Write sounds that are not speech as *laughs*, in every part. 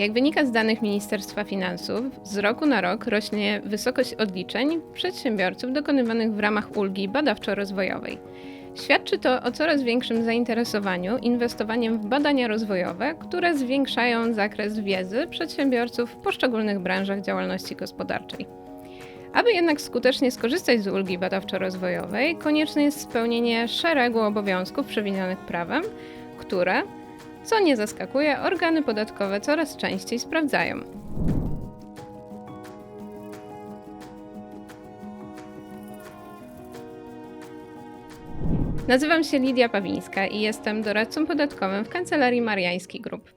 Jak wynika z danych Ministerstwa Finansów, z roku na rok rośnie wysokość odliczeń przedsiębiorców dokonywanych w ramach ulgi badawczo-rozwojowej. Świadczy to o coraz większym zainteresowaniu inwestowaniem w badania rozwojowe, które zwiększają zakres wiedzy przedsiębiorców w poszczególnych branżach działalności gospodarczej. Aby jednak skutecznie skorzystać z ulgi badawczo-rozwojowej, konieczne jest spełnienie szeregu obowiązków przewidzonych prawem, które, co nie zaskakuje, organy podatkowe coraz częściej sprawdzają. Nazywam się Lidia Pawińska i jestem doradcą podatkowym w kancelarii Mariański Group.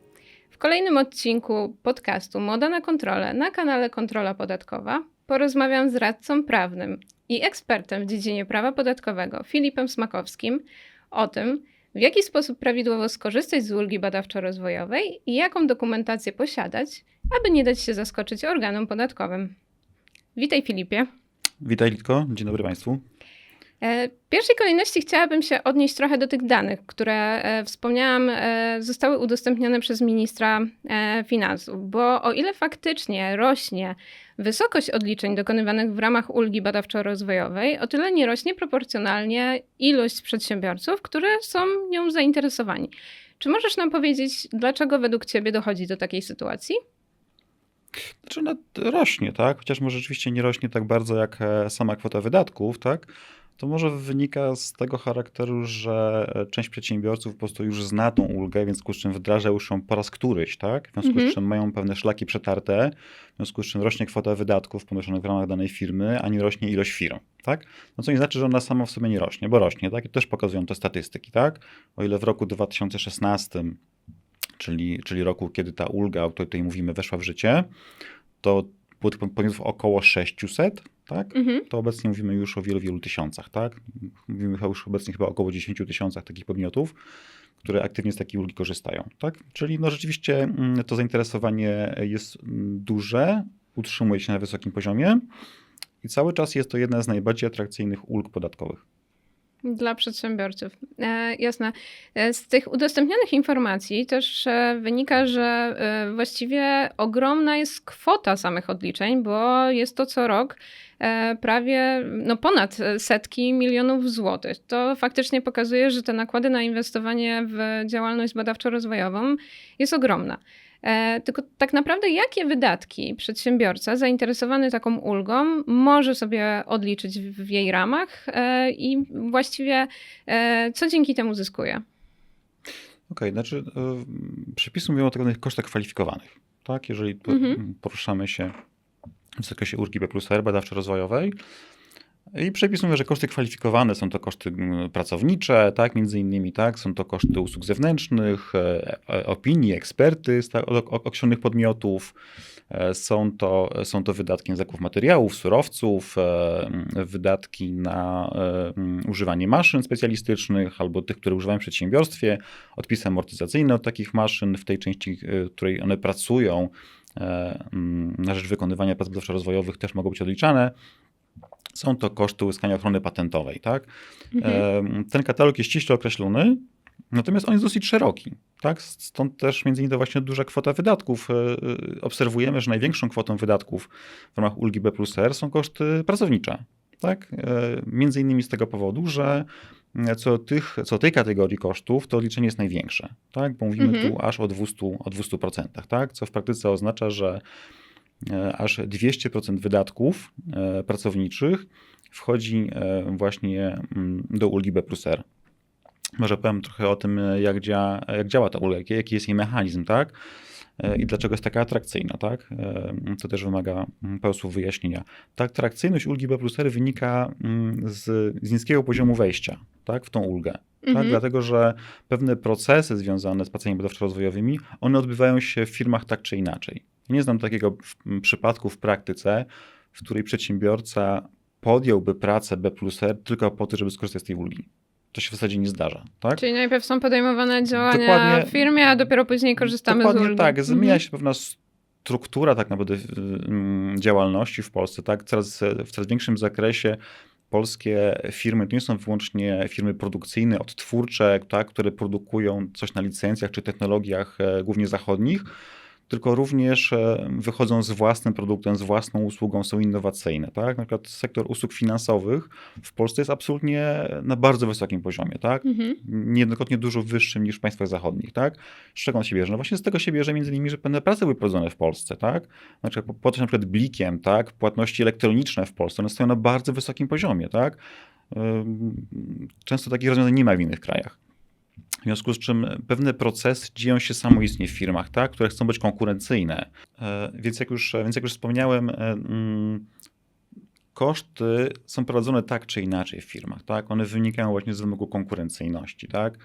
W kolejnym odcinku podcastu Moda na kontrolę na kanale Kontrola Podatkowa porozmawiam z radcą prawnym i ekspertem w dziedzinie prawa podatkowego Filipem Smakowskim o tym, w jaki sposób prawidłowo skorzystać z ulgi badawczo-rozwojowej i jaką dokumentację posiadać, aby nie dać się zaskoczyć organom podatkowym. Witaj Filipie. Witaj Litko, dzień dobry Państwu. E, w pierwszej kolejności chciałabym się odnieść trochę do tych danych, które e, wspomniałam, e, zostały udostępnione przez ministra finansów, bo o ile faktycznie rośnie wysokość odliczeń dokonywanych w ramach ulgi badawczo-rozwojowej, o tyle nie rośnie proporcjonalnie ilość przedsiębiorców, które są nią zainteresowani. Czy możesz nam powiedzieć, dlaczego według Ciebie dochodzi do takiej sytuacji? Znaczy ona rośnie, tak? Chociaż może rzeczywiście nie rośnie tak bardzo jak sama kwota wydatków, tak? To może wynika z tego charakteru, że część przedsiębiorców po prostu już zna tą ulgę, w związku z czym wdraża już ją po raz któryś, tak? W związku mhm. z czym mają pewne szlaki przetarte, w związku z czym rośnie kwota wydatków ponoszonych w ramach danej firmy, a nie rośnie ilość firm, tak? No co nie znaczy, że ona sama w sobie nie rośnie, bo rośnie, tak? I też pokazują te statystyki, tak? O ile w roku 2016 czyli, czyli roku, kiedy ta ulga, o której tutaj mówimy, weszła w życie, to było tych podmiotów około 600, tak? Mhm. To obecnie mówimy już o wielu, wielu tysiącach, tak? Mówimy już obecnie chyba około 10 tysiącach takich podmiotów, które aktywnie z takiej ulgi korzystają, tak? Czyli no rzeczywiście mm, to zainteresowanie jest mm, duże, utrzymuje się na wysokim poziomie i cały czas jest to jedna z najbardziej atrakcyjnych ulg podatkowych. Dla przedsiębiorców. E, jasne. E, z tych udostępnionych informacji też e, wynika, że e, właściwie ogromna jest kwota samych odliczeń, bo jest to co rok prawie no ponad setki milionów złotych. To faktycznie pokazuje, że te nakłady na inwestowanie w działalność badawczo-rozwojową jest ogromna. E, tylko tak naprawdę, jakie wydatki przedsiębiorca zainteresowany taką ulgą może sobie odliczyć w jej ramach e, i właściwie e, co dzięki temu zyskuje? Okej, okay, znaczy przepisy mówią o tak zwanych kosztach kwalifikowanych. Tak, jeżeli mhm. poruszamy się w zakresie ulgi B plus R badawczo-rozwojowej, i przepis mówi, że koszty kwalifikowane są to koszty mm, pracownicze, tak, między innymi, tak, są to koszty usług zewnętrznych, e, e, opinii, ekspertyz tak, określonych podmiotów, e, są to, są to wydatki na zakup materiałów, surowców, wydatki na używanie maszyn specjalistycznych albo tych, które używają w przedsiębiorstwie, odpisy amortyzacyjne od takich maszyn w tej części, w której one pracują na rzecz wykonywania prac badawczo-rozwojowych też mogą być odliczane. Są to koszty uzyskania ochrony patentowej. Tak? Mhm. Ten katalog jest ściśle określony, natomiast on jest dosyć szeroki. Tak? Stąd też między innymi to właśnie duża kwota wydatków. E, e, obserwujemy, że największą kwotą wydatków w ramach ulgi B plus R są koszty pracownicze. Tak? E, między innymi z tego powodu, że co, tych, co tej kategorii kosztów to odliczenie jest największe, tak? bo mówimy mhm. tu aż o 200%, o 200%, tak? co w praktyce oznacza, że aż 200% wydatków e, pracowniczych wchodzi e, właśnie mm, do ulgi B plus R. Może powiem trochę o tym, jak, jak działa ta ulga, jaki jest jej mechanizm, tak? I dlaczego jest taka atrakcyjna, tak? To też wymaga mm, prostu wyjaśnienia. Ta atrakcyjność ulgi B plus R wynika mm, z, z niskiego poziomu wejścia, tak? W tą ulgę. Tak? Mhm. Tak? Dlatego, że pewne procesy związane z pracami badawczo-rozwojowymi, one odbywają się w firmach tak czy inaczej. Nie znam takiego przypadku w praktyce, w której przedsiębiorca podjąłby pracę B plus R tylko po to, żeby skorzystać z tej ulgi. To się w zasadzie nie zdarza. Tak? Czyli najpierw są podejmowane działania dokładnie, w firmie, a dopiero później korzystamy z ulgi. tak. Zmienia mhm. się pewna struktura tak naprawdę działalności w Polsce. Tak? Coraz, w coraz większym zakresie polskie firmy to nie są wyłącznie firmy produkcyjne, odtwórcze, tak, które produkują coś na licencjach czy technologiach e, głównie zachodnich, tylko również e, wychodzą z własnym produktem, z własną usługą, są innowacyjne. Tak? Na przykład sektor usług finansowych w Polsce jest absolutnie na bardzo wysokim poziomie. Tak? Mhm. Niejednokrotnie dużo wyższym niż w państwach zachodnich. Tak? Z czego on się bierze? No właśnie z tego się bierze między innymi, że pewne prace były prowadzone w Polsce. Tak? Znaczy, to, na przykład blikiem, tak? płatności elektroniczne w Polsce, one stoją na bardzo wysokim poziomie. Tak? Często takich rozwiązań nie ma w innych krajach. W związku z czym pewne procesy dzieją się samoistnie w firmach, tak, które chcą być konkurencyjne. E, Więc jak już, więc jak już wspomniałem, e, mm, koszty są prowadzone tak czy inaczej w firmach. Tak? One wynikają właśnie z wymogu konkurencyjności. Tak?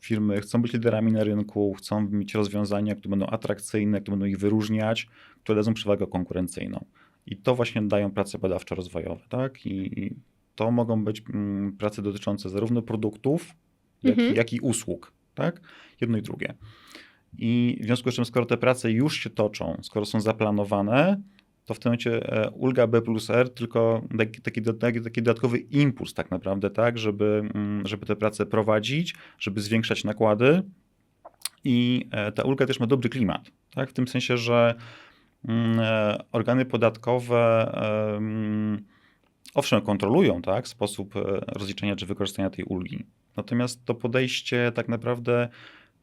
Firmy chcą być liderami na rynku, chcą mieć rozwiązania, które będą atrakcyjne, które będą ich wyróżniać, które dadzą przewagę konkurencyjną. I to właśnie dają prace badawczo-rozwojowe. Tak? I, to mogą być mm, prace dotyczące zarówno produktów, jak, Mhm. jak i usług. Tak? Jedno i drugie. I w związku z czym, skoro te prace już się toczą, skoro są zaplanowane, to w tym momencie e, ulga B plus R tylko taki, taki, taki, dodatkowy impuls tak naprawdę, tak, żeby, mm, żeby te prace prowadzić, żeby zwiększać nakłady i e, ta ulga też ma dobry klimat, tak, w tym sensie, że mm, e, organy podatkowe owszem kontrolują, tak, sposób e, rozliczenia czy wykorzystania tej ulgi, natomiast to podejście tak naprawdę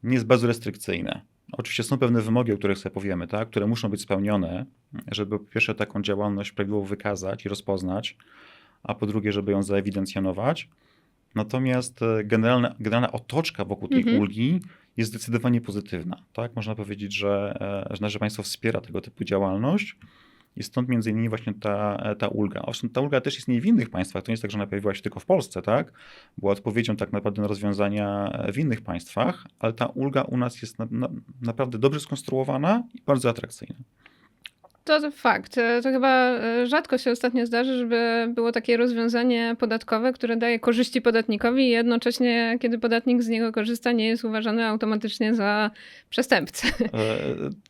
nie jest bardzo restrykcyjne. Oczywiście są pewne wymogi, o których sobie powiemy, tak, które muszą być spełnione, żeby po pierwsze taką działalność prawidłowo wykazać i rozpoznać, a po drugie, żeby ją zaewidencjonować. Natomiast e, generalna, generalna otoczka wokół tej Mhm. ulgi jest zdecydowanie pozytywna. Tak? Można powiedzieć, że, e, że nasze państwo wspiera tego typu działalność i stąd między innymi właśnie ta, e, ta ulga. Owszem, ta ulga też istnieje w innych państwach. To nie jest tak, że ona pojawiła się tylko w Polsce, tak? Była odpowiedzią tak naprawdę na rozwiązania e, w innych państwach, ale ta ulga u nas jest na, na, naprawdę dobrze skonstruowana i bardzo atrakcyjna. To, fakt. E, To chyba e, rzadko się ostatnio zdarzy, żeby było takie rozwiązanie podatkowe, które daje korzyści podatnikowi i jednocześnie, kiedy podatnik z niego korzysta, nie jest uważany automatycznie za przestępcę.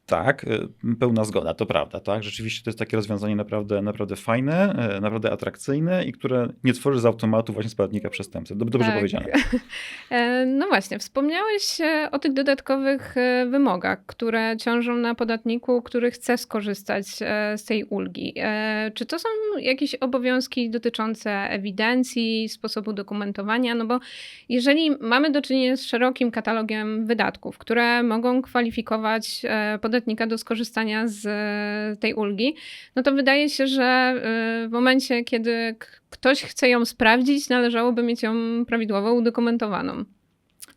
Tak, e, pełna zgoda, to prawda, tak. Rzeczywiście to jest takie rozwiązanie naprawdę, naprawdę fajne, e, naprawdę atrakcyjne i które nie tworzy z automatu właśnie z podatnika przestępcy. Dob- Dobrze Tak. powiedziane. *laughs* E, No właśnie, wspomniałeś e, o tych dodatkowych wymogach, które ciążą na podatniku, który chce skorzystać z tej ulgi. Czy to są jakieś obowiązki dotyczące ewidencji, sposobu dokumentowania? No bo jeżeli mamy do czynienia z szerokim katalogiem wydatków, które mogą kwalifikować e, podatnika do skorzystania z e, tej ulgi, no to wydaje się, że e, w momencie, kiedy ktoś chce ją sprawdzić, należałoby mieć ją prawidłowo udokumentowaną.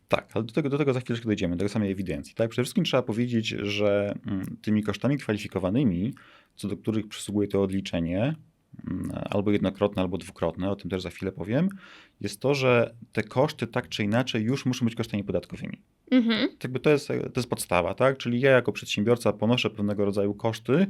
Tak, ale do tego, do tego za chwileczkę dojdziemy, do tej samej ewidencji. Tak? Przede wszystkim trzeba powiedzieć, że mm, tymi kosztami kwalifikowanymi, co do których przysługuje to odliczenie, albo jednokrotne, albo dwukrotne, o tym też za chwilę powiem, jest to, że te koszty tak czy inaczej już muszą być kosztami podatkowymi. Mhm. Jakby to jest, to jest podstawa, tak? Czyli ja jako przedsiębiorca ponoszę pewnego rodzaju koszty,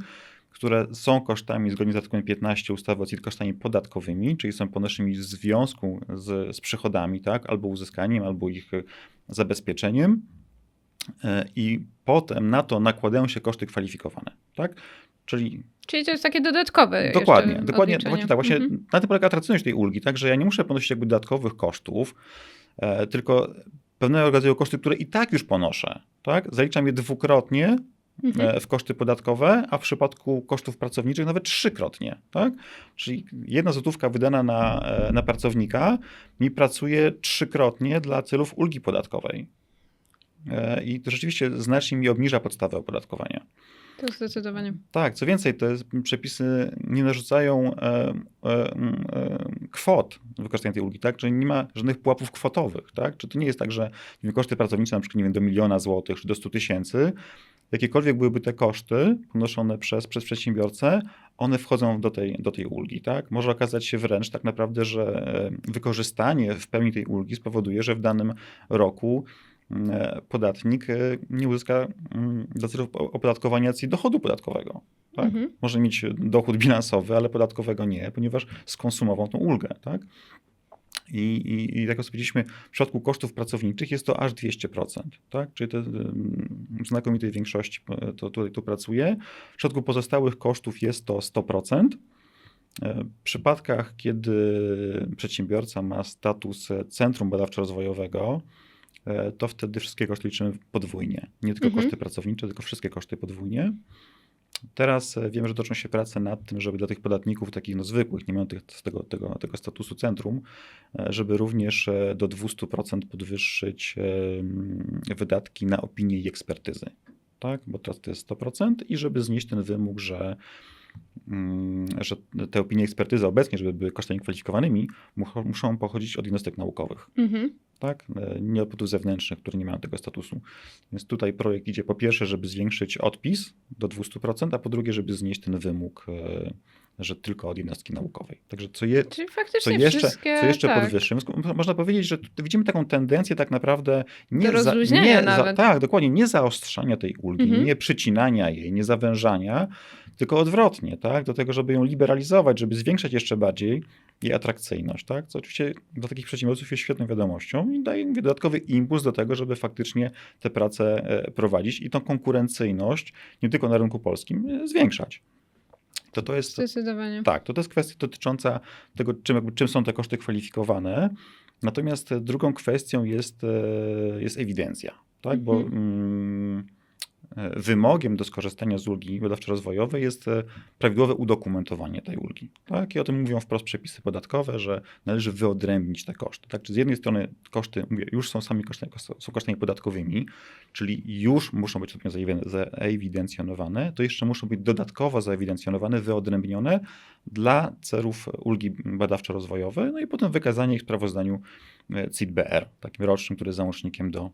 które są kosztami zgodnie z artykułem 15 ustawy o CIT kosztami podatkowymi, czyli są ponoszonymi w związku z, z przychodami, tak? Albo uzyskaniem, albo ich e, zabezpieczeniem. E, I potem na to nakładają się koszty kwalifikowane, tak? Czyli Czyli to jest takie dodatkowe. Dokładnie, dokładnie, odliczenie. właśnie tak, właśnie Mhm. na tym polega atrakcyjność tej ulgi, tak, że ja nie muszę ponosić jakby dodatkowych kosztów, e, tylko pewnego rodzaju koszty, które i tak już ponoszę, tak, zaliczam je dwukrotnie Mhm. e, w koszty podatkowe, a w przypadku kosztów pracowniczych nawet trzykrotnie, tak, czyli jedna złotówka wydana na, e, na pracownika mi pracuje trzykrotnie dla celów ulgi podatkowej. E, I to rzeczywiście znacznie mi obniża podstawę opodatkowania. To zdecydowanie. Tak, co więcej, te przepisy nie narzucają e, e, e, kwot wykorzystania tej ulgi, tak? Czyli nie ma żadnych pułapów kwotowych, tak? Czy to nie jest tak, że koszty pracownicze na przykład nie wiem, do miliona złotych czy do 100 tysięcy, jakiekolwiek byłyby te koszty ponoszone przez, przez przedsiębiorcę, one wchodzą do tej, do tej ulgi, tak? Może okazać się wręcz tak naprawdę, że e, wykorzystanie w pełni tej ulgi spowoduje, że w danym roku podatnik e, nie uzyska mm, dla celów opodatkowania dochodu podatkowego. Tak? Mhm. Może mieć dochód bilansowy, ale podatkowego nie, ponieważ skonsumował tą ulgę. Tak? I, i, I tak jak powiedzieliśmy, w przypadku kosztów pracowniczych jest to aż 200%. Tak? Czyli to ym, w znakomitej większości e, to tutaj tu pracuje. W przypadku pozostałych kosztów jest to 100%. E, W przypadkach, kiedy przedsiębiorca ma status centrum badawczo-rozwojowego, e, to wtedy wszystkie koszty liczymy podwójnie. Nie tylko Mhm. koszty pracownicze, tylko wszystkie koszty podwójnie. Teraz e, wiem, że toczą się prace nad tym, żeby dla tych podatników takich no, zwykłych, nie mających tego, tego, tego statusu centrum, e, żeby również e, do 200% podwyższyć e, wydatki na opinie i ekspertyzy. Tak? Bo teraz to jest 100% i żeby znieść ten wymóg, że, że te opinie ekspertyzy obecnie, żeby były kosztami kwalifikowanymi, muszą, pochodzić od jednostek naukowych Mhm. tak? E, Nie od podmiotów zewnętrznych, które nie mają tego statusu. Więc tutaj projekt idzie po pierwsze, żeby zwiększyć odpis do 200%, a po drugie, żeby znieść ten wymóg, e, że tylko od jednostki naukowej. Także co, je, co jeszcze, co jeszcze tak. podwyższymy? Można powiedzieć, że widzimy taką tendencję tak naprawdę nie, za, nie za, tak, dokładnie, nie zaostrzania tej ulgi, Mhm. nie przycinania jej, nie zawężania, tylko odwrotnie, tak? Do tego, żeby ją liberalizować, żeby zwiększać jeszcze bardziej jej atrakcyjność, tak? Co oczywiście dla takich przedsiębiorców jest świetną wiadomością i daje mówię, dodatkowy impuls do tego, żeby faktycznie te prace e, prowadzić i tą konkurencyjność nie tylko na rynku polskim e, zwiększać. To to jest Zdecydowanie. tak, to, to jest kwestia dotycząca tego, czym, jakby, czym są te koszty kwalifikowane. Natomiast drugą kwestią jest, e, jest ewidencja, tak? bo Mhm. mm, e, wymogiem do skorzystania z ulgi badawczo-rozwojowej jest e, prawidłowe udokumentowanie tej ulgi. Tak? I o tym mówią wprost przepisy podatkowe, że należy wyodrębnić te koszty. Tak? Czy z jednej strony koszty mówię, już są sami kosztami, są kosztami podatkowymi, czyli już muszą być zaewidencjonowane, to jeszcze muszą być dodatkowo zaewidencjonowane, wyodrębnione dla celów ulgi badawczo-rozwojowej, no i potem wykazanie ich w sprawozdaniu e, CIT-BR, takim rocznym, który jest załącznikiem do,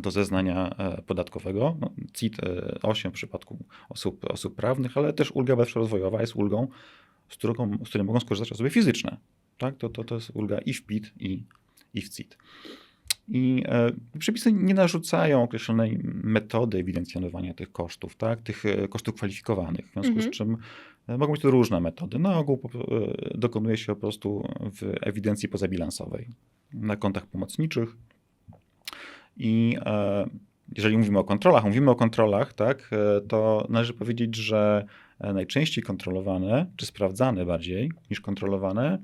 do zeznania e, podatkowego. No, CIT e, 8 w przypadku osób, osób prawnych, ale też ulga badawczo-rozwojowa jest ulgą, z, którą, z której mogą skorzystać osoby fizyczne. Tak? To, to, to jest ulga i w PIT, i, i w CIT. I e, przepisy nie narzucają określonej metody ewidencjonowania tych kosztów, tak? tych e, kosztów kwalifikowanych, w związku Mhm. z czym e, mogą być to różne metody. Na ogół po, e, dokonuje się po prostu w ewidencji pozabilansowej na kontach pomocniczych. I e, jeżeli mówimy o kontrolach, mówimy o kontrolach, tak, e, to należy powiedzieć, że e, najczęściej kontrolowane, czy sprawdzane bardziej niż kontrolowane,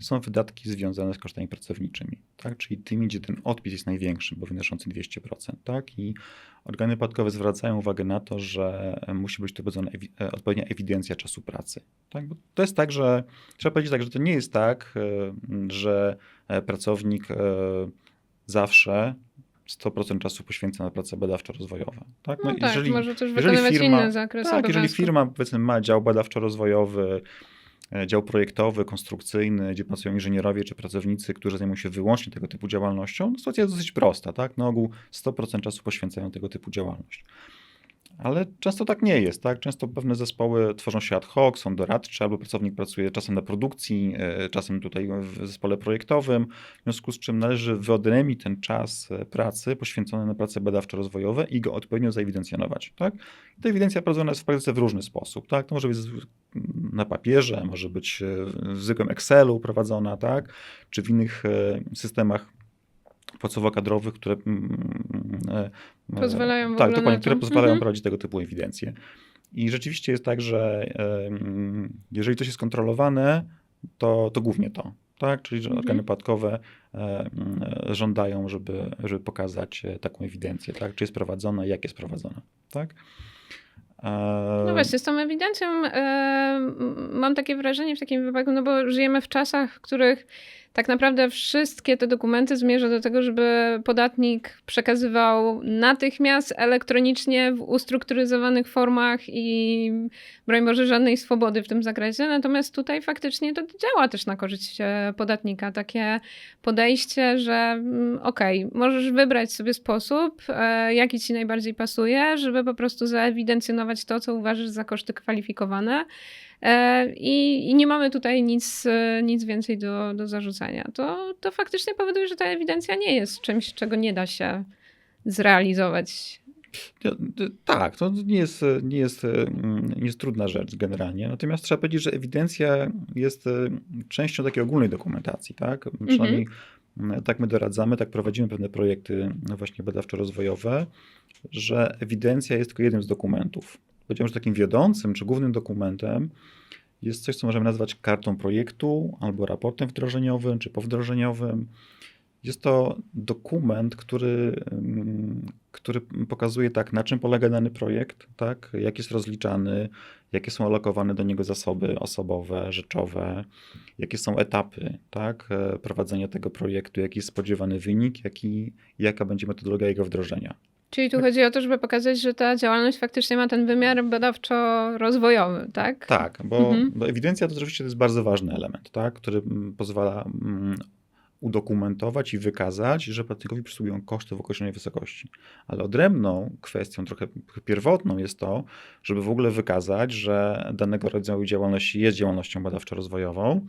są wydatki związane z kosztami pracowniczymi, tak? czyli tymi, gdzie ten odpis jest największy, bo wynoszący 200%. Tak? I organy podatkowe zwracają uwagę na to, że musi być prowadzona ewi- odpowiednia ewidencja czasu pracy. Tak? Bo to jest tak, że trzeba powiedzieć tak, że to nie jest tak, że pracownik zawsze 100% czasu poświęca na pracę badawczo-rozwojową. Tak? No, tak, jeżeli, może też wykonywać firma- inny zakres tak, jeżeli firma powiedzmy ma dział badawczo-rozwojowy, e, dział projektowy, konstrukcyjny, gdzie pracują inżynierowie czy pracownicy, którzy zajmują się wyłącznie tego typu działalnością, no, sytuacja jest dosyć prosta. Tak? Na ogół 100% czasu poświęcają tego typu działalność. Ale często tak nie jest. Tak? Często pewne zespoły tworzą się ad hoc, są doradcze, albo pracownik pracuje czasem na produkcji, e, czasem tutaj w zespole projektowym, w związku z czym należy wyodrębnić ten czas e, pracy poświęcony na prace badawczo-rozwojowe i go odpowiednio zaewidencjonować. Tak? Ta ewidencja prowadzona jest w praktyce w różny sposób. Tak? To może być na papierze, może być e, w zwykłym Excelu prowadzona, tak? czy w innych systemach płacowo-kadrowych, które mm, e, e, Pozwalają w tak, dokładnie, które pozwalają Mhm. prowadzić tego typu ewidencje. I rzeczywiście jest tak, że jeżeli coś jest kontrolowane, to, to głównie to. Tak? Czyli że Mhm. organy podatkowe żądają, żeby, żeby pokazać e, taką ewidencję, tak? czy jest prowadzona, jak jest prowadzona. Tak? E, No właśnie, z tą ewidencją e, mam takie wrażenie w takim wypadku, no bo żyjemy w czasach, w których tak naprawdę wszystkie te dokumenty zmierza do tego, żeby podatnik przekazywał natychmiast elektronicznie w ustrukturyzowanych formach i broń Boże żadnej swobody w tym zakresie. Natomiast tutaj faktycznie to działa też na korzyść e, podatnika. Takie podejście, że mm, okej, możesz wybrać sobie sposób, e, jaki ci najbardziej pasuje, żeby po prostu zaewidencjonować to, co uważasz za koszty kwalifikowane. E, I, i nie mamy tutaj nic, e, nic więcej do, do zarzucania. To, to faktycznie powoduje, że ta ewidencja nie jest czymś, czego nie da się zrealizować. Tak, to nie jest, nie, jest, mm, nie jest trudna rzecz generalnie. Natomiast trzeba powiedzieć, że ewidencja jest y, częścią takiej ogólnej dokumentacji, tak? Przynajmniej mm, tak my doradzamy, tak prowadzimy pewne projekty no właśnie badawczo-rozwojowe, że ewidencja jest tylko jednym z dokumentów. Powiedziałem, że takim wiodącym czy głównym dokumentem jest coś, co możemy nazwać kartą projektu albo raportem wdrożeniowym czy powdrożeniowym. Jest to dokument, który, mm, który pokazuje tak, na czym polega dany projekt, tak, jak jest rozliczany, jakie są alokowane do niego zasoby osobowe, rzeczowe, jakie są etapy tak, e, prowadzenia tego projektu, jaki jest spodziewany wynik, jaki, jaka będzie metodologia jego wdrożenia. Czyli tu chodzi o to, żeby pokazać, że ta działalność faktycznie ma ten wymiar badawczo-rozwojowy, tak? Tak, bo, Mhm. bo ewidencja to oczywiście jest bardzo ważny element, tak, który mm, pozwala mm, udokumentować i wykazać, że podatnikowi przysługują koszty w określonej wysokości. Ale odrębną kwestią, trochę pierwotną jest to, żeby w ogóle wykazać, że danego rodzaju działalność jest działalnością badawczo-rozwojową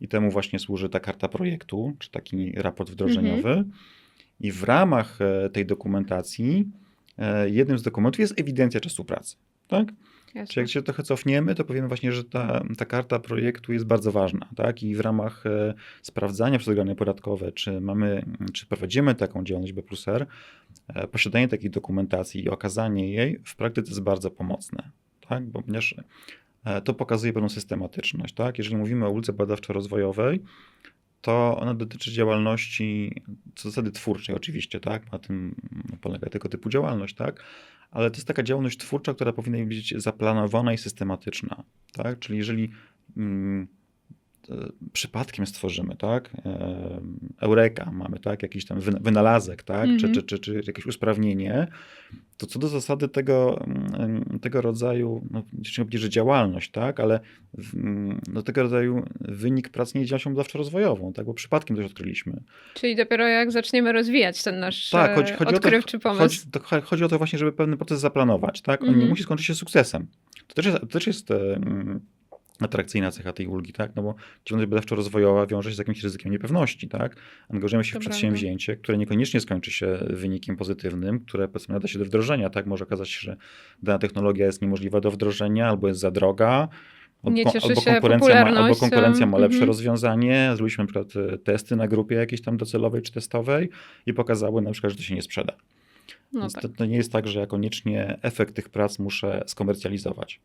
i temu właśnie służy ta karta projektu, czy taki raport wdrożeniowy. I w ramach e, tej dokumentacji e, jednym z dokumentów jest ewidencja czasu pracy. Tak? Jasne. Czy jak się trochę cofniemy, to powiemy właśnie, że ta, ta karta projektu jest bardzo ważna, tak? I w ramach e, sprawdzania przez organy podatkowe, czy mamy, czy prowadzimy taką działalność B plus R, e, posiadanie takiej dokumentacji i okazanie jej w praktyce jest bardzo pomocne, tak? Bo ponieważ e, to pokazuje pewną systematyczność, tak? Jeżeli mówimy o uldze badawczo-rozwojowej, to ona dotyczy działalności, co zasady twórczej oczywiście, tak? Na tym polega tego typu działalność, tak? Ale to jest taka działalność twórcza, która powinna być zaplanowana i systematyczna, tak? Czyli jeżeli mm, przypadkiem stworzymy, tak? E, Eureka mamy, tak? Jakiś tam wyna- wynalazek, tak? Czy, Mhm. czy, czy, czy jakieś usprawnienie, to co do zasady tego, mm, tego rodzaju, no, nie powiedzieć, że działalność, tak? Ale mm, no, tego rodzaju wynik pracy nie jest działalnością badawczo-rozwojową, tak? Bo przypadkiem coś odkryliśmy. Czyli dopiero jak zaczniemy rozwijać ten nasz Tak, e, chodzi, chodzi, o to, odkrywczy pomysł. chodzi, to, cho- chodzi o to właśnie, żeby pewien proces zaplanować, tak? On nie Mhm. musi skończyć się sukcesem. To też jest, to też jest e, mm, atrakcyjna cecha tej ulgi, tak? No bo działalność badawczo-rozwojowa wiąże się z jakimś ryzykiem niepewności, tak? Angażujemy się To w prawda. przedsięwzięcie, które niekoniecznie skończy się wynikiem pozytywnym, które powiedzmy nada się do wdrożenia, tak? Może okazać się, że dana technologia jest niemożliwa do wdrożenia albo jest za droga, Nie cieszy albo się konkurencja, ma, albo konkurencja ma lepsze Mhm. rozwiązanie. Zrobiliśmy na przykład e, testy na grupie jakiejś tam docelowej czy testowej i pokazały na przykład, że to się nie sprzeda. No Więc tak. to, to nie jest tak, że ja koniecznie efekt tych prac muszę skomercjalizować,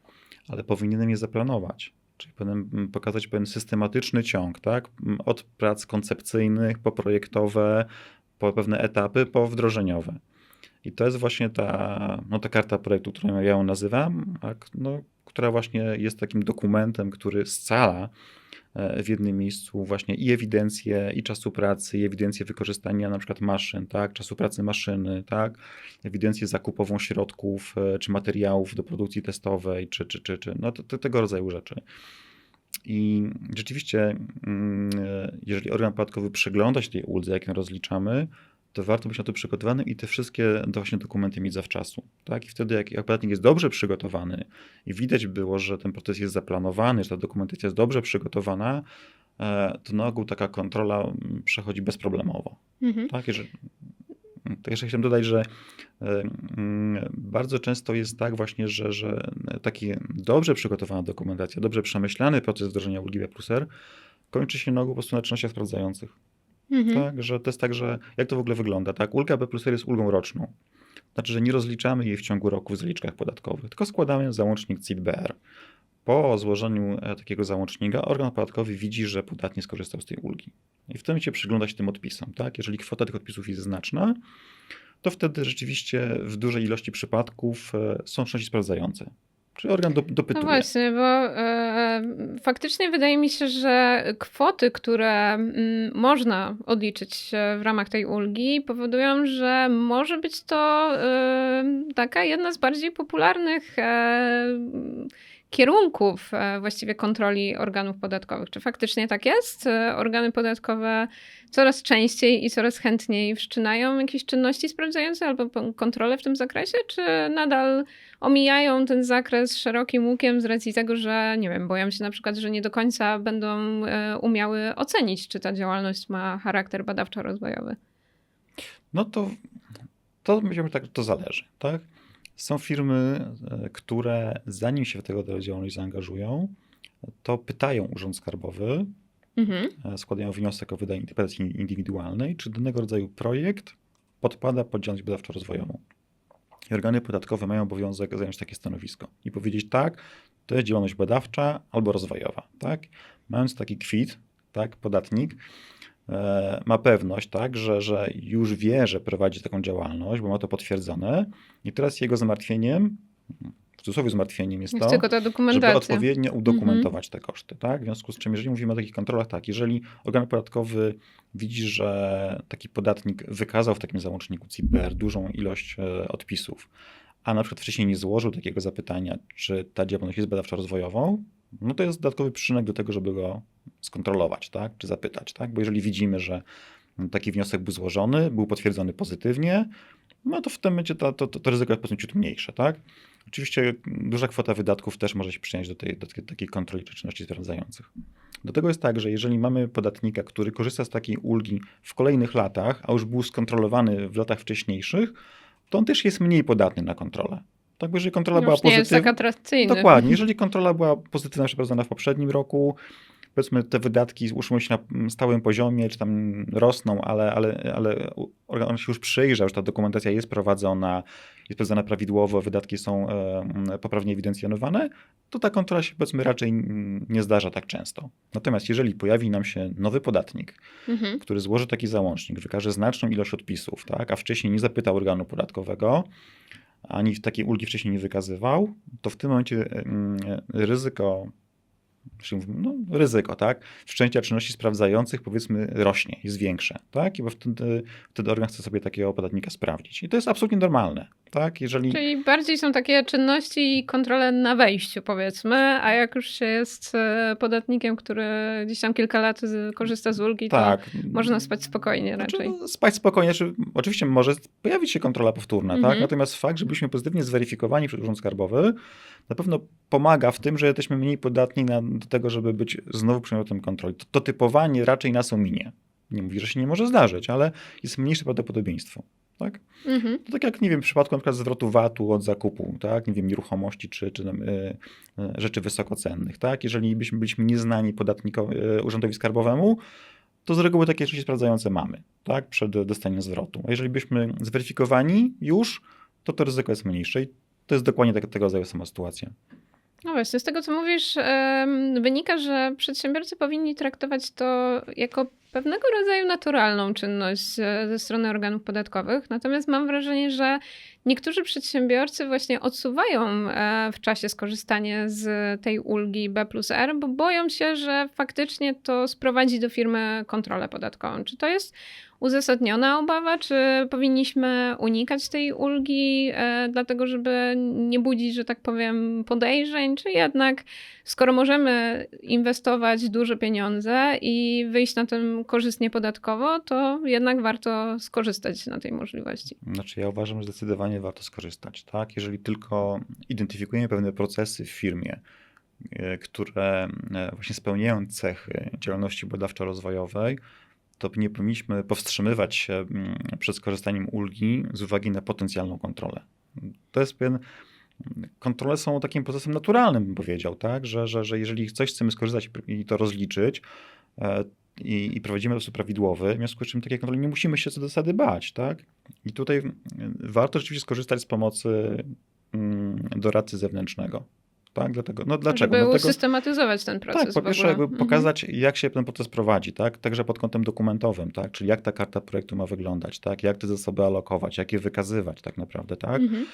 ale powinienem je zaplanować. Czyli powinienem mm, pokazać pewien systematyczny ciąg, tak? Mm, Od prac koncepcyjnych, po projektowe, po pewne etapy, po wdrożeniowe. I to jest właśnie ta, no, ta karta projektu, którą ja ją nazywam, a, no, która właśnie jest takim dokumentem, który scala w jednym miejscu właśnie i ewidencję i czasu pracy, i ewidencję wykorzystania na przykład maszyn, tak, czasu pracy maszyny, tak, ewidencję zakupową środków e, czy materiałów do produkcji testowej, czy, czy, czy, czy no to, to, tego rodzaju rzeczy. I rzeczywiście, mm, e, jeżeli organ podatkowy przygląda się tej uldze, jak ją rozliczamy, to warto być na to przygotowanym i te wszystkie właśnie dokumenty mieć zawczasu. Tak? I wtedy, jak, jak podatnik jest dobrze przygotowany i widać było, że ten proces jest zaplanowany, że ta dokumentacja jest dobrze przygotowana, e, to na ogół taka kontrola mm, przechodzi bezproblemowo. Mhm. Tak, jeżeli, to jeszcze chciałem dodać, że e, mm, bardzo często jest tak właśnie, że, że taki dobrze przygotowana dokumentacja, dobrze przemyślany proces wdrożenia ulgi B plus R kończy się na ogół po prostu na czynnościach sprawdzających. Mhm. Tak, że to jest tak, że jak to w ogóle wygląda, tak? Ulga B plus R jest ulgą roczną. Znaczy, że nie rozliczamy jej w ciągu roku w zaliczkach podatkowych, tylko składamy załącznik CIT-BR. Po złożeniu e, takiego załącznika organ podatkowy widzi, że podatnik skorzystał z tej ulgi. I w tym momencie przygląda się tym odpisom. Tak? Jeżeli kwota tych odpisów jest znaczna, to wtedy rzeczywiście w dużej ilości przypadków e, są czynności sprawdzające. Czyli organ do, No dopytuje. właśnie, bo e, faktycznie wydaje mi się, że kwoty, które mm, można odliczyć e, w ramach tej ulgi, powodują, że może być to e, taka jedna z bardziej popularnych e, kierunków e, właściwie kontroli organów podatkowych. Czy faktycznie tak jest? E, Organy podatkowe coraz częściej i coraz chętniej wszczynają jakieś czynności sprawdzające albo kontrole w tym zakresie, czy nadal omijają ten zakres szerokim łukiem z racji tego, że nie wiem, boją się na przykład, że nie do końca będą e, umiały ocenić, czy ta działalność ma charakter badawczo-rozwojowy. No to, to myślę, tak, to zależy, tak? Są firmy, e, które zanim się w tego rodzaju działalność zaangażują, to pytają Urząd Skarbowy, Mhm. e, składają wniosek o wydanie interpretacji indywidualnej, czy danego rodzaju projekt podpada pod działalność badawczo-rozwojową. I organy podatkowe mają obowiązek zająć takie stanowisko i powiedzieć tak, to jest działalność badawcza albo rozwojowa, tak? Mając taki kwit, tak, podatnik, e, ma pewność, tak, że, że już wie, że prowadzi taką działalność, bo ma to potwierdzone i teraz jego zmartwieniem, w cudzysłowie zmartwieniem jest to, tylko ta żeby odpowiednio udokumentować te koszty. Tak? W związku z czym, jeżeli mówimy o takich kontrolach, tak, jeżeli organ podatkowy widzi, że taki podatnik wykazał w takim załączniku CIPR dużą ilość e, odpisów, a na przykład wcześniej nie złożył takiego zapytania, czy ta działalność jest badawczo-rozwojową, no to jest dodatkowy przyczynek do tego, żeby go skontrolować, tak? czy zapytać. Tak? Bo jeżeli widzimy, że taki wniosek był złożony, był potwierdzony pozytywnie, no to w tym momencie to, to, to ryzyko jest po prostu ciut mniejsze. Tak? Oczywiście duża kwota wydatków też może się przyczyniać do, tej, do takiej kontroli czy czynności sprawdzających. Do tego jest tak, że jeżeli mamy podatnika, który korzysta z takiej ulgi w kolejnych latach, a już był skontrolowany w latach wcześniejszych, to on też jest mniej podatny na kontrolę. Tak, bo jeżeli kontrola była jest tak pozytywna. atrakcyjny. Dokładnie. Jeżeli kontrola była pozytywna przeprowadzona w poprzednim roku, powiedzmy te wydatki utrzymują się na stałym poziomie, czy tam rosną, ale, ale, ale organ się już przyjrzał, że ta dokumentacja jest prowadzona, jest prowadzona prawidłowo, wydatki są e, poprawnie ewidencjonowane, to ta kontrola się powiedzmy raczej nie zdarza tak często. Natomiast jeżeli pojawi nam się nowy podatnik, Mhm. który złoży taki załącznik, wykaże znaczną ilość odpisów, tak, a wcześniej nie zapytał organu podatkowego, ani takiej ulgi wcześniej nie wykazywał, to w tym momencie mm, ryzyko, mówimy, no, ryzyko, tak, wszczęcia czynności sprawdzających powiedzmy rośnie, jest większe, tak, i bo wtedy, wtedy organ chce sobie takiego podatnika sprawdzić. I to jest absolutnie normalne, tak, jeżeli... Czyli bardziej są takie czynności i kontrole na wejściu, powiedzmy, a jak już się jest e, podatnikiem, który gdzieś tam kilka lat korzysta z ulgi, to Tak. można spać spokojnie Znaczy, raczej. no, spać spokojnie. Znaczy, oczywiście może pojawić się kontrola powtórna, Mhm. tak? Natomiast fakt, że byliśmy pozytywnie zweryfikowani przez Urząd Skarbowy, na pewno pomaga w tym, że jesteśmy mniej podatni na, do tego, żeby być znowu przedmiotem kontroli. To, to typowanie raczej nas ominie. Nie mówi, że się nie może zdarzyć, ale jest mniejsze prawdopodobieństwo. Tak? Mhm. To tak jak, nie wiem, w przypadku na przykład zwrotu VAT-u od zakupu, tak? Nie wiem, nieruchomości czy, czy y, y, rzeczy wysokocennych, tak? Jeżeli byśmy byliśmy nieznani podatnikowi, y, urzędowi skarbowemu, to z reguły takie rzeczy sprawdzające mamy, tak? Przed dostaniem zwrotu. A jeżeli byśmy zweryfikowani już, to to ryzyko jest mniejsze to jest dokładnie tak, tego rodzaju sama sytuacja. No właśnie, z tego co mówisz, wynika, że przedsiębiorcy powinni traktować to jako pewnego rodzaju naturalną czynność e, ze strony organów podatkowych. Natomiast mam wrażenie, że niektórzy przedsiębiorcy właśnie odsuwają e, w czasie skorzystanie z tej ulgi B plus R, bo boją się, że faktycznie to sprowadzi do firmy kontrolę podatkową. Czy to jest uzasadniona obawa, czy powinniśmy unikać tej ulgi, e, dlatego żeby nie budzić, że tak powiem, podejrzeń, czy jednak skoro możemy inwestować duże pieniądze i wyjść na tym korzystnie podatkowo, to jednak warto skorzystać na tej możliwości. Znaczy ja uważam, że zdecydowanie warto skorzystać, tak? Jeżeli tylko identyfikujemy pewne procesy w firmie, e, które e, właśnie spełniają cechy działalności badawczo-rozwojowej, to nie powinniśmy powstrzymywać się mm, przed skorzystaniem ulgi z uwagi na potencjalną kontrolę. To jest pewien. Kontrole są takim procesem naturalnym, bym powiedział, tak? Że, że, że jeżeli coś chcemy skorzystać i to rozliczyć, e, i, i prowadzimy w sposób prawidłowy, w związku z czym takie kontrole nie musimy się co do zasady bać, tak? I tutaj mm, warto rzeczywiście skorzystać z pomocy mm, doradcy zewnętrznego. Tak, dlatego. No dlaczego? Żeby Dlatego, usystematyzować ten proces. tak, po pierwsze, jakby Mhm. pokazać, jak się ten proces prowadzi, tak? Także pod kątem dokumentowym, tak? Czyli jak ta karta projektu ma wyglądać, tak? Jak te zasoby alokować, jak je wykazywać tak naprawdę, tak? Mhm.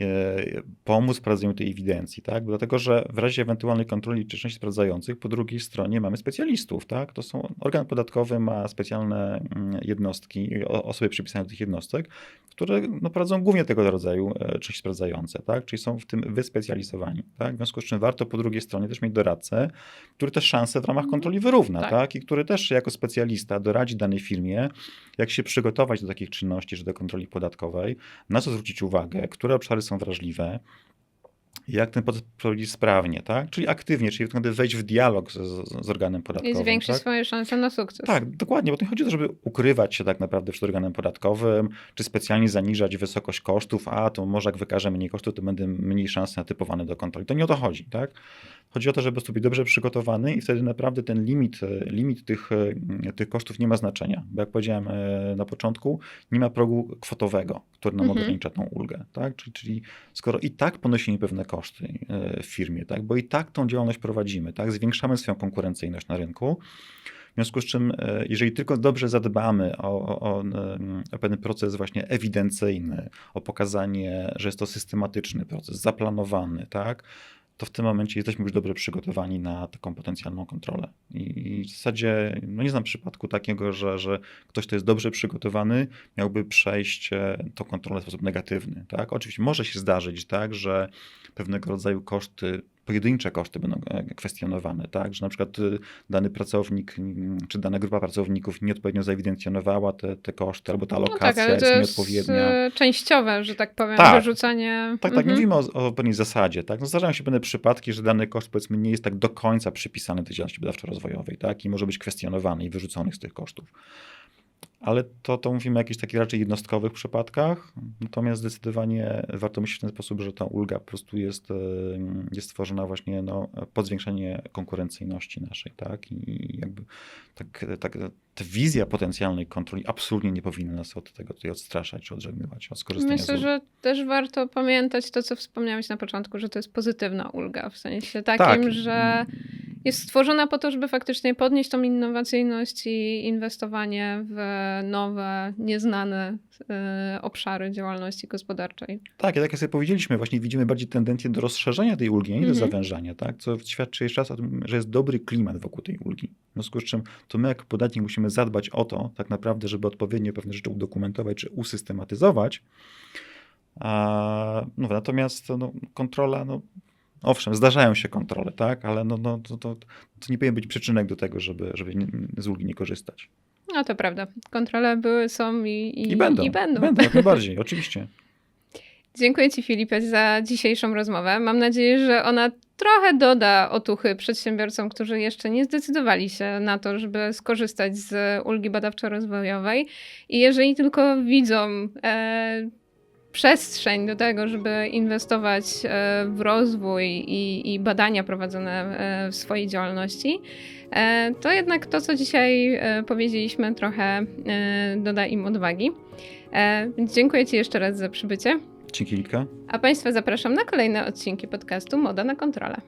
E, pomóc w prowadzeniu tej ewidencji, tak? Dlatego, że w razie ewentualnej kontroli czynności sprawdzających po drugiej stronie mamy specjalistów, tak? To są, organ podatkowy ma specjalne mm, jednostki, osoby przypisane do tych jednostek, które no, prowadzą głównie tego rodzaju e, czynności sprawdzające, tak? Czyli są w tym wyspecjalizowani, tak? W związku z czym warto po drugiej stronie też mieć doradcę, który też szanse w ramach kontroli wyrówna, Tak. tak? I który też jako specjalista doradzi danej firmie, jak się przygotować do takich czynności, czy do kontroli podatkowej, na co zwrócić uwagę, które obszary są wrażliwe, jak ten proces prowadzić sprawnie, tak? Czyli aktywnie, czyli wtedy wejść w dialog z, z, z organem I podatkowym. zwiększyć tak? swoje szanse na sukces. Tak, dokładnie, bo to nie chodzi o to, żeby ukrywać się tak naprawdę przed organem podatkowym, czy specjalnie zaniżać wysokość kosztów, a to może jak wykażę mniej kosztów, to będę mniej szans na typowane do kontroli. To nie o to chodzi, tak? Chodzi o to, żeby być dobrze przygotowany i wtedy naprawdę ten limit, limit tych, tych kosztów nie ma znaczenia, bo jak powiedziałem e, na początku, nie ma progu kwotowego, który nam Mhm. ogranicza tą ulgę, tak? Czyli, czyli skoro i tak ponosimy pewne koszty e, w firmie, tak? Bo i tak tą działalność prowadzimy, tak? Zwiększamy swoją konkurencyjność na rynku, W związku z czym, e, jeżeli tylko dobrze zadbamy o, o, o, pewien proces właśnie ewidencyjny, o pokazanie, że jest to systematyczny proces, zaplanowany, tak, to w tym momencie jesteśmy już dobrze przygotowani na taką potencjalną kontrolę. I w zasadzie no nie znam przypadku takiego, że, że ktoś, kto jest dobrze przygotowany, miałby przejść e, tą kontrolę w sposób negatywny. Tak? Oczywiście może się zdarzyć tak, że pewnego rodzaju koszty, pojedyncze koszty będą e, kwestionowane, tak? że na przykład y, dany pracownik czy dana grupa pracowników nieodpowiednio zaewidencjonowała te, te koszty, albo ta No alokacja tak, ale jest to jest nieodpowiednia. e, częściowe, że tak powiem, Tak. wyrzucanie. Tak, tak, Mhm. mówimy o, o pewnej zasadzie, tak? No zdarzają się pewne przypadki, że dany koszt powiedzmy nie jest tak do końca przypisany tej działalności badawczo-rozwojowej, tak? I może być kwestionowany i wyrzucony z tych kosztów. Ale to, to mówimy o jakichś takich raczej jednostkowych przypadkach, natomiast zdecydowanie warto myśleć w ten sposób, że ta ulga po prostu jest, e, jest stworzona właśnie no, pod zwiększenie konkurencyjności naszej, tak? I jakby tak, tak, ta wizja potencjalnej kontroli absolutnie nie powinna nas od tego tutaj odstraszać czy odżegnywać od skorzystania z Myślę, ulgi. że też warto pamiętać to, co wspomniałeś na początku, że to jest pozytywna ulga, w sensie takim, Tak. że jest stworzona po to, żeby faktycznie podnieść tą innowacyjność i inwestowanie w nowe, nieznane e, obszary działalności gospodarczej. Tak, i tak jak sobie powiedzieliśmy, właśnie widzimy bardziej tendencję do rozszerzenia tej ulgi, a nie do Mhm. zawężania, tak? co świadczy jeszcze raz o tym, że jest dobry klimat wokół tej ulgi. W związku z czym to my jako podatnik musimy zadbać o to, tak naprawdę, żeby odpowiednio pewne rzeczy udokumentować czy usystematyzować. A, no, natomiast no, kontrola, no, owszem, zdarzają się kontrole, tak? ale no, no, to, to, to nie powinien być przyczynek do tego, żeby, żeby nie- z ulgi nie korzystać. No to prawda. Kontrole były, są i, i, I będą. I będą. Będą, jak *laughs* najbardziej, oczywiście. Dziękuję Ci, Filipie, za dzisiejszą rozmowę. Mam nadzieję, że ona trochę doda otuchy przedsiębiorcom, którzy jeszcze nie zdecydowali się na to, żeby skorzystać z ulgi badawczo-rozwojowej. I jeżeli tylko widzą e, przestrzeń do tego, żeby inwestować e, w rozwój i, i badania prowadzone e, w swojej działalności, e, to jednak to, co dzisiaj powiedzieliśmy, trochę doda im odwagi. Dziękuję Ci jeszcze raz za przybycie. Dzięki. A Państwa zapraszam na kolejne odcinki podcastu Moda na kontrolę.